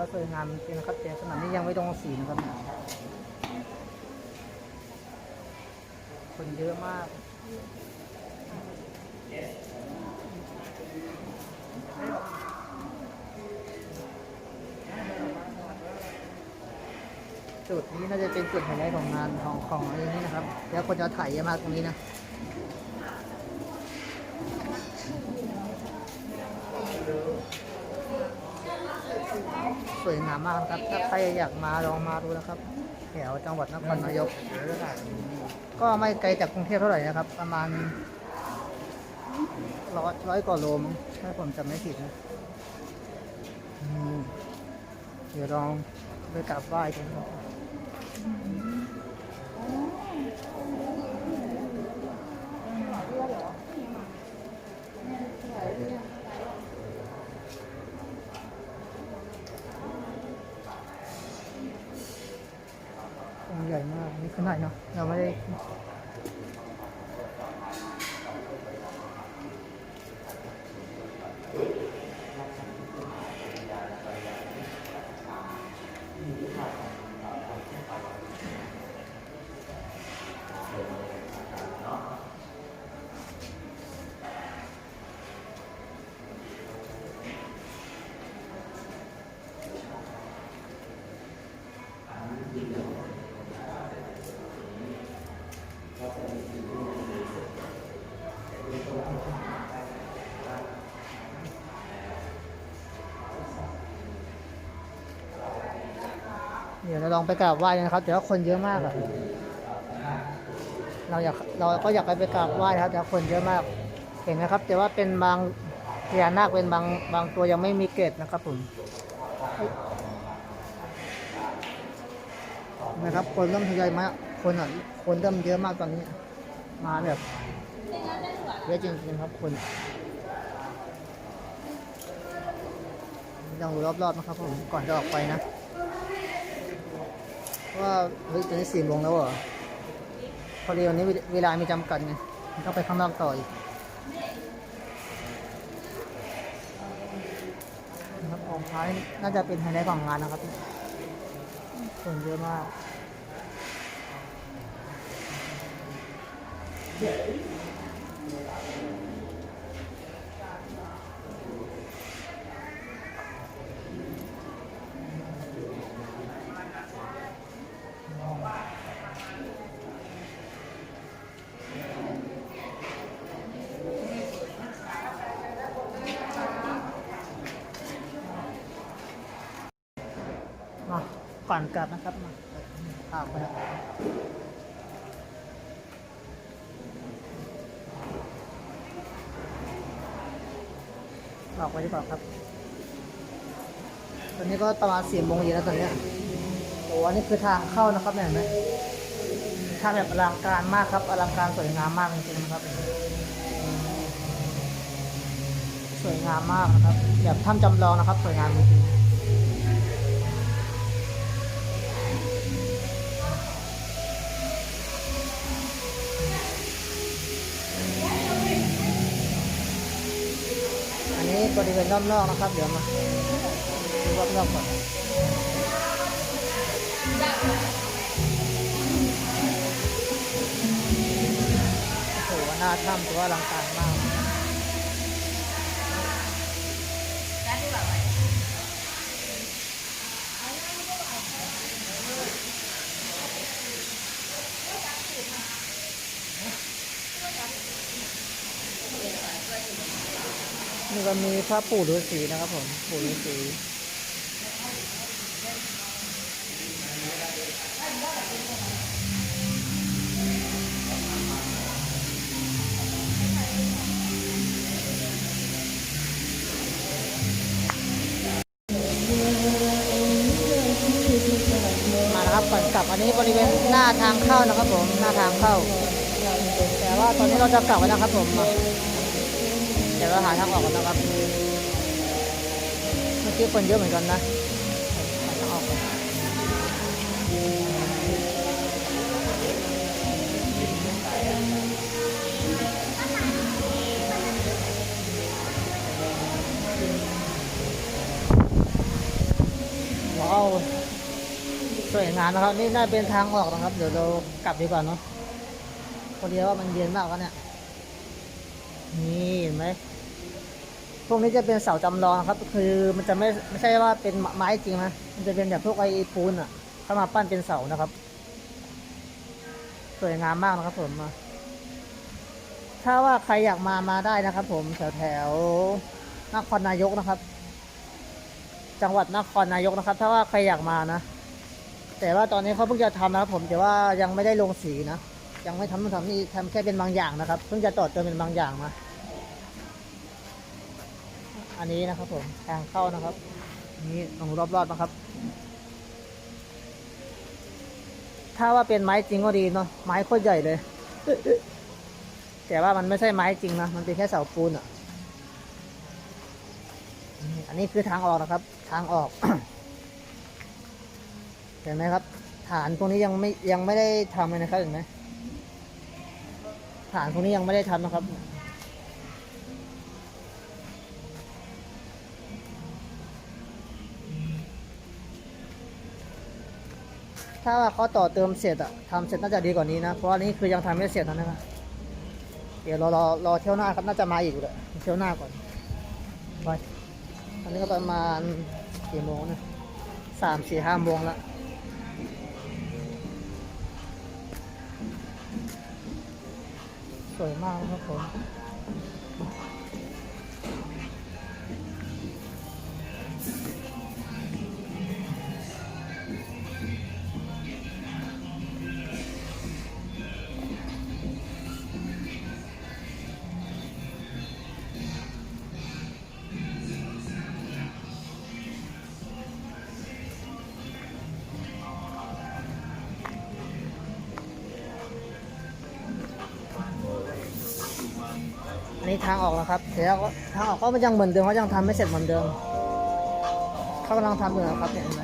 ถือว่าสวยงามจริงนะครับแต่สนามนี้ยังไม่ลงสีนะครับ คนเยอะมากจุดนี้น่าจะเป็นจุดไฮไลท์ของงานของของอะไรนี้นะครับ แล้วคนจะถ่ายเยอะมากตรงนี้นะ สวยงามมากนะครับ ถ้าใครอยากมาลองมาดูนะครับแถวจังหวัดนครนายก ก็ไม่ไกลจากกรุงเทพเท่าไหร่นะครับ ประมาณร้อยร้อยกว่าโลมถ้าผมจำไม่ผิดนะเดี๋ยวลองไปกลับไหว้กันครับองค์ใหญ่ มากนี่ขนาดเนาะเราไม่ได้ ดี๋ยวเราลองไปกราบไหว้นะครับแต่ว่าคนเยอะมากอะเราอยากเราก็อยากไปไปกราบไหว้นะครับแต่ว่าคนเยอะมาก เห็นไหมครับ แต่ว่าเป็นบางพญานาคเป็นบางบางตัวยังไม่มีเกล็ดนะครับผมนะครับ คนเริ่มทยอยมาคนอะคนเริ่มเยอะมากตอนนี้ มาแบบเยอะจริงๆครับคนลองดูรอบๆนะครับผมก่อนจะออกไปนะ ว่าเฮ้ยตอนนี้สี่โมงแล้วเหรอพอดีวันนี้เวลามีจำกัดไงต้องไปข้างนอกต่ออีกนะครับองค์ท้ายน่าจะเป็นไฮไลท์ของงานนะครับคนเยอะมากมา ก่นกลับนะครับมาพาไปออกไปดีกว่าครับ ตอนนี้ก็ประมาณสี่โมงเย็นแล้วตอนนี้โอ้อันนี้คือทางเข้านะครับเห็นไหมทางแบบอลังการมากครับ อลังการสวยงามมากจริงๆนะครับ สวยงามมากนะครับ แบบถ้ำจำลองนะครับ สวยงามจริงๆ นี้บริเวณรอบนอกนะครับ เดี๋ยวมาดูรอบนอกก่อนโอ้โหหน้าถ้ำถือว่าอลังการมาก นี่ก็มีพระปู่ฤาษีนะครับผมปู่ฤาษีมาแล้วครับก่อนกลับอันนี้บริเวณหน้าทางเข้านะครับผมหน้าทางเข้า แต่ว่าตอนนี้เราจะกลับแล้วนะครับผม เดี๋ยวเราหาทางออกกันนะครับ เมื่อกี้คนเยอะเหมือนกันนะหาทางออกก่อนสวยงามนะครับ นี่น่าเป็นทางออกนะครับ เดี๋ยวเรากลับดีกว่าเนาะพอดีว่ามันเย็นมากแล้วเนี่ย นี่เห็นไหม พวกนี้จะเป็นเสาจำลองครับ คือมันจะไม่ไม่ใช่ว่าเป็นไม้จริงนะมันจะเป็นแบบพวกไอ้ปูนอะเข้ามาปั้นเป็นเสานะครับ สวยงามมากนะครับ ผมถ้าว่าใครอยากมามาได้นะครับ ผมแถวแถวนครนายกนะครับ จังหวัดนครนายกนะครับ ถ้าว่าใครอยากมานะแต่ว่าตอนนี้เขาเพิ่งจะทำนะครับ ผมแต่ว่ายังไม่ได้ลงสีนะยังไม่ทำนู่นทำนี่ทำแค่เป็นบางอย่างนะครับ เพิ่งจะต่อเติมเป็นบางอย่างมา อันนี้นะครับผมทางเข้านะครับ นี่ตรงรอบๆนะครับ ถ้าว่าเป็นไม้จริงก็ดีเนาะไม้โคตรใหญ่เลย แต่ว่ามันไม่ใช่ไม้จริงนะมันเป็นแค่เสาปูนอะอันนี้คือทางออกนะครับ ทางออกเห็นไหมครับ ฐานตรงนี้ยังไม่ยังไม่ได้ทำเลยนะครับเห็นไหมฐานตรงนี้ยังไม่ได้ทำนะครับ ถ้าว่าเขาต่อเติมเสร็จอะทำเสร็จน่าจะดีกว่านี้นะ เพราะว่านี่คือยังทำไม่เสร็จนะครับเดี๋ยวรอรอรอเที่ยวหน้าครับน่าจะมาอีกเลยเที่ยวหน้าก่อนไปตอนนี้ก็ประมาณกี่โมงนะสามสี่ห้าโมงละสวยมากครับผม ทางออกแล้วครับเดี๋ยวทางออกก็ยังเหมือนเดิมเขายังทำไม่เสร็จเหมือนเดิมเขากำลังทำอยู่นะครับเห็นไหม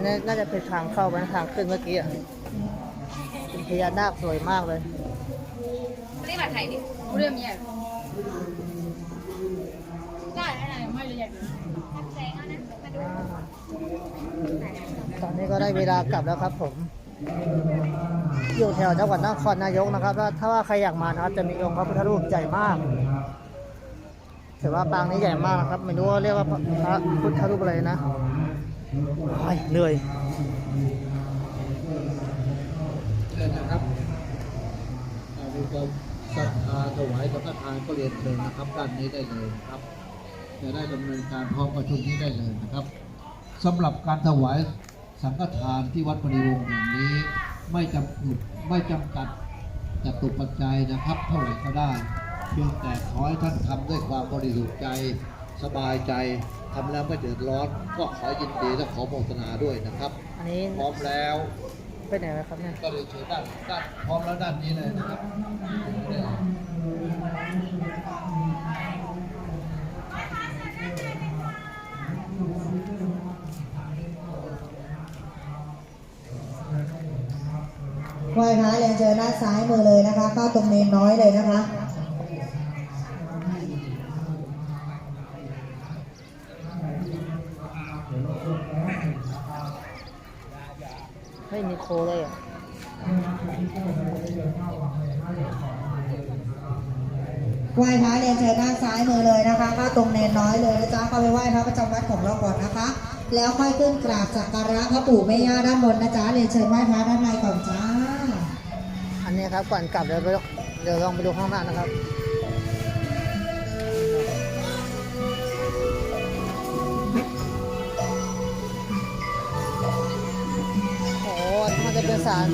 นนี้น่าจะเป็นทางเข้าไปนะทางขึ้นเมื่อกี้อะเป็นพญานาคสวยมากเลยไม่ได้มาไทยดิเรื่องนี้อะได้อะไรไม่เลยอยากดูแสงเอานะมาดูตอนนี้ก็ได้เวลากลับแล้วครับผม อยู่แถวจังหวัดนครนายกนะครับถ้าถ้าว่าใครอยากมานะครับ จะมีองค์พระพุทธรูปใหญ่มากถือว่าปางนี้ใหญ่มากนะครับ ไม่รู้ว่าเรียกว่าพระพระพุทธรูปอะไรนะโอ้ย เหนื่อยเชิญนะครับมีความศรัทธาถวายสังฆทานก็เรียนเชิญนะครับด้านนี้ได้เลยนะครับ จะได้ดำเนินการพร้อมกับชุดนี้ได้เลยนะครับสำหรับการถวายสังฆทานที่วัดปริวงศ์แห่งนี้ ไม่จำกัดไม่จำกัดจตุปัจจัยนะครับ เท่าไหร่ก็ได้ เพียงแต่ขอให้ท่านทำด้วยความบริสุทธิ์ใจสบายใจ ทำแล้วไม่เดือดร้อน ก็ขอยินดีและขอโมทนาด้วยนะครับ อันนี้พร้อมแล้วไปไหนแล้วครับเนี่ยก็เลยเชิญด้านด้านพร้อมแล้วด้านนี้เลยนะครับไหว้พระเรียนเชิญด้านซ้ายมือเลยนะคะเข้าตรงเมนน้อยเลยนะคะ ไม่มีโคเลยอะไหว้พระเรียนเชิญด้านซ้ายมือเลยนะคะเข้าตรงเมนน้อยเลยนะจ๊ะเข้าไปไหว้พระประจำวัดของเราก่อนนะคะ แล้วค่อยขึ้นกราบสักการะพระปู่แม่ย่าด้านบนนะจ๊ะเรียนเชิญไหว้พระด้านในก่อนจ้า อันนี้ครับก่อนกลับเดี๋ยวไปเดี๋ยวลองไปดูข้างหน้านะครับาร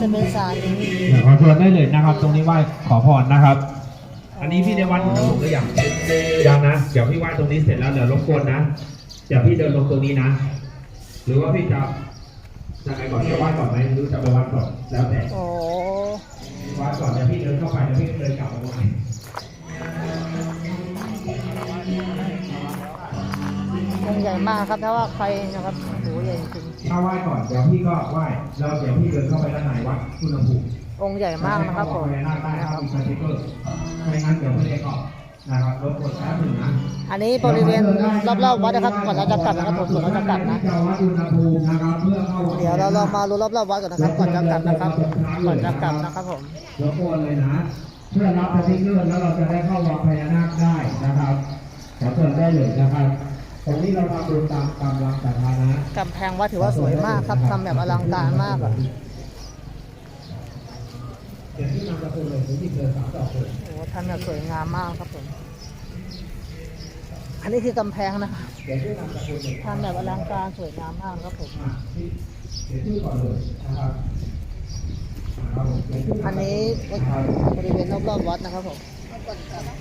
จะเป็นสารนี้เดี๋ยวขอชวนได้เลยนะครับ ตรงนี้ไหว้ขอพรนะครับ อันนี้พี่ได้วัดผมหรือยังยังนะ เดี๋ยวพี่ไหว้ตรงนี้เสร็จแล้วเดี๋ยวรบกวนนะ เดี๋ยวพี่เดินลงตรงนี้นะ หรือว่าพี่จะจะไปก่อนจะไหว้ก่อนไหมหรือจะไปวัดก่อนแล้วแต่โอ้วัดก่อนเดี๋ยวพี่เดินเข้าไปเดี๋ยวพี่เดินกลับมาใหม่องค์ใหญ่มากครับถ้าว่าใครนะครับ ถ้าไหว้ก่อนเดี๋ยวพี่ก็ไหว้แล้วเดี๋ยวพี่เดินเข้าไปด้านในวัดอุณหภูมิๆองค์ใหญ่มากนะครับผมจะได้เข้าวัดพญานาคได้นะคครัรับบมีสติ๊กเกอร์ไม่งั้นเดี๋ยวไม่ได้เข้านะครับรบกวนแป๊บหนึ่งนะอันนี้บริเวณรอบๆวัดนะครับก่อนเราจะกลับนะครับผมก่อนเราจะกลับนะจะวัดอุณหภูมินะครับเพื่อเข้าวัเดี๋ยวเราลองมาดูรอบๆวัดก่อนนะครับ ก่อนจะกลับนะครับ ก่อนจะกลับนะครับผมรบกวนเลยนะเพื่อรับสติ๊กเกอร์แล้วเราจะได้เข้าวัดพญานาคได้นะครับขอเชิญได้เลยนะครับ ตรงนี้เราทำบุญตามกำลังศรัทธานะกำแพงวัดถือว่าสวยมากครับทำแบบอลังการมากอะเดี๋ยวที่นำกระปุกเลยที่เกินสามดอกเลยโอ้โหทำแบบสวยงามมากครับผมอันนี้คือกำแพงนะครับเดี๋ยวที่นำแบบอลังการสวยงามมากครับผมอันนี้บริเวณรอบๆวัดนะครับผม อะ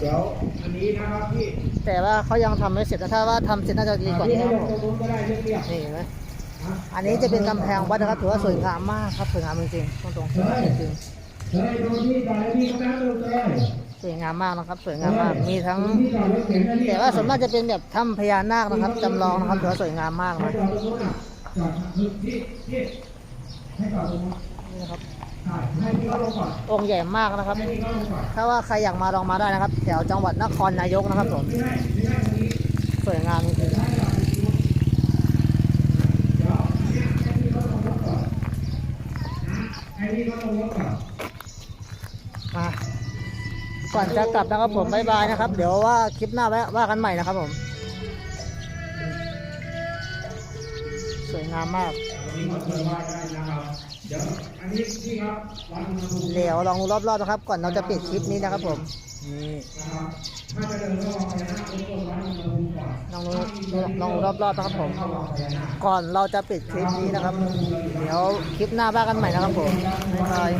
เดี๋ยวอันนี้นะครับพี่แต่ว่าเขายังทำไม่เสร็จนะถ้าว่าทำเสร็จน่าจะดีกว่าพี่นี้ให้ครับลงผมตรงนู้นก็ได้เรียบนี่เห็นไหมๆนะอันนี้จะเป็นกำแพงวัดนะครับถือว่าสวยงามมากครับสวยงามจริงๆตรงๆสวยงามจริงเฮ้ยดูที่จอดให้พี่เขานั่งลงเลยๆสวยงามมากนะครับ สวยงามมากมีทั้งดูที่จอดรถเข็นให้พี่แต่ว่าส่วนมากจะเป็นแบบถ้ำพญานาคนะครับจำลองนะครับถือว่าสวยงามมากให้นะจอดตรงนู้นอะจอดคือพี่พี่ให้จอดตรงนู้น นี่นะครับ ใช่ให้พี่เขาลงก่อนองค์ใหญ่มากนะครับให้พี่เขาลงก่อนถ้าว่าใครอยากมาลองมาได้นะครับ แถวจังหวัดนครนายกนะครับผมไม่ได้ไม่ได้ตรงนี้สวยงามจริงเดี๋ยวเนี่ยให้พี่เขาลงรถก่อนนะให้พี่เขาลงรถก่อนๆมาก่อนจะกลับนะครับผมบายบายนะครับ เดี๋ยวว่าคลิปหน้าแวะว่ากันใหม่นะครับผม สวยงามมากวันนี้มา เชิญไหว้ได้นะครับเดี๋ยวอันนี้พี่ครับวัดอุณหภูมิเดี๋ยวลองดูรอบๆนะครับ ก่อนเราจะปิดคลิปนี้นะครับผมนี่นะครับถ้าจะเดินเข้าวัดพญานาครบกวนวัดอุณหภูมิก่อนลองดูลองดูรอบๆนะครับผม ก่อนเราจะปิดคลิปนี้นะครับ เดี๋ยวคลิปหน้าว่ากันใหม่นะครับผมบ๊ายบาย